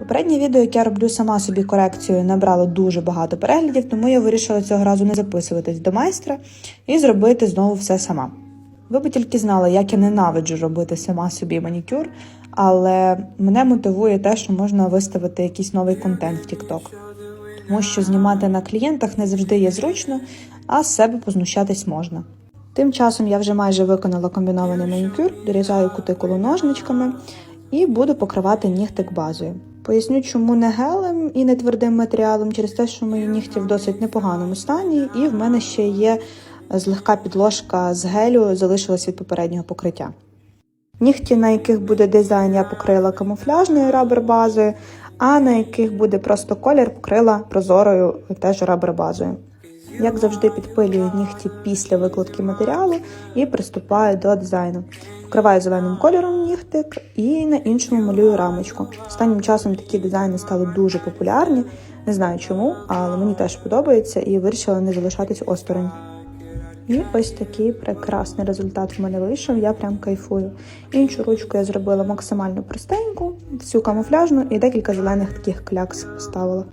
Попереднє відео, яке я роблю сама собі корекцію, набрало дуже багато переглядів, тому я вирішила цього разу не записуватись до майстра і зробити знову все сама. Ви б тільки знали, як я ненавиджу робити сама собі манікюр, але мене мотивує те, що можна виставити якийсь новий контент в TikTok. Тому що знімати на клієнтах не завжди є зручно, а з себе познущатись можна. Тим часом я вже майже виконала комбінований манікюр, дорізаю кутикулу ножничками і буду покривати нігтик базою. Поясню, чому не гелем і не твердим матеріалом, через те, що мої нігті в досить непоганому стані, і в мене ще є злегка підложка з гелю, залишилась від попереднього покриття. Нігті, на яких буде дизайн, я покрила камуфляжною рабер базою, а на яких буде просто колір, покрила прозорою теж рабер базою. Як завжди, підпилюю нігті після викладки матеріалу і приступаю до дизайну. Покриваю зеленим кольором нігтик і на іншому малюю рамочку. Останнім часом такі дизайни стали дуже популярні. Не знаю чому, але мені теж подобається і вирішила не залишатись осторонь. І ось такий прекрасний результат в мене вийшов. Я прям кайфую. Іншу ручку я зробила максимально простеньку, всю камуфляжну і декілька зелених таких клякс поставила.